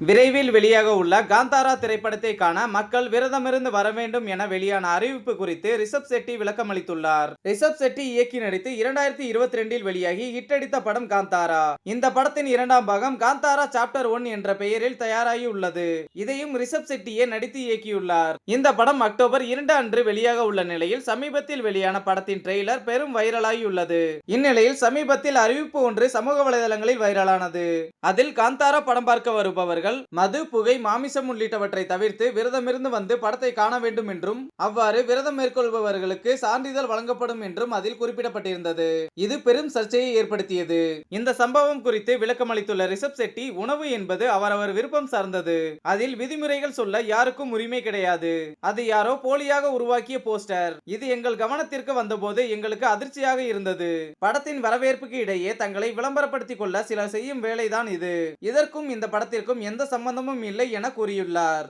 விரைவில் வெளியாக உள்ள காந்தாரா திரைப்படத்தை காண மக்கள் விரதமிருந்து வர வேண்டும் என வெளியான அறிவிப்பு குறித்து ரிஷப் செட்டி விளக்கமளித்துள்ளார். ரிஷப் செட்டி இயக்கி நடித்து இரண்டாயிரத்தி இருபத்தி ரெண்டில் வெளியாகி ஹிட்டடித்த படம் காந்தாரா. இந்த படத்தின் இரண்டாம் பாகம் காந்தாரா சாப்டர் ஒன் என்ற பெயரில் தயாராகி உள்ளது. இதையும் ரிஷப் செட்டியே நடித்து இயக்கியுள்ளார். இந்த படம் அக்டோபர் இரண்டு அன்று வெளியாக உள்ள நிலையில் சமீபத்தில் வெளியான படத்தின் ட்ரெய்லர் பெரும் வைரலாகி உள்ளது. இந்நிலையில் சமீபத்தில் அறிவிப்பு ஒன்று சமூக வலைதளங்களில் வைரலானது. அதில் காந்தாரா படம் பார்க்க வருபவர்கள் மது புகை மாமிசம் உள்ளிட்டவற்றை தவிர்த்து விரதமிருந்து வந்து படத்தை காண வேண்டும் என்றும் அவ்வாறு விரதம் மேற்கொள்பவர்களுக்கு சான்றிதழ் வழங்கப்படும் என்றும் அதில் குறிப்பிடப்பட்டிருந்தது. இது பெரும் சர்ச்சையை ஏற்படுத்தியது. இந்த சம்பவம் குறித்து விளக்கம் அளித்துள்ள ரிஷப் செட்டி உணவு என்பது அவரவர் விருப்பம் சார்ந்தது. அதில் விதிமுறைகள் சொல்ல யாருக்கும் உரிமை கிடையாது. அது யாரோ போலியாக உருவாக்கிய போஸ்டர். இது எங்கள் கவனத்திற்கு வந்தபோது எங்களுக்கு அதிர்ச்சியாக இருந்தது. படத்தின் வரவேற்புக்கு இடையே தங்களை விளம்பரப்படுத்திக் கொள்ள சிலர் செய்யும் வேலைதான் இது. இதற்கும் இந்த படத்திற்கும் எந்த எந்த சம்பந்தமும் இல்லை என கூறியுள்ளார்.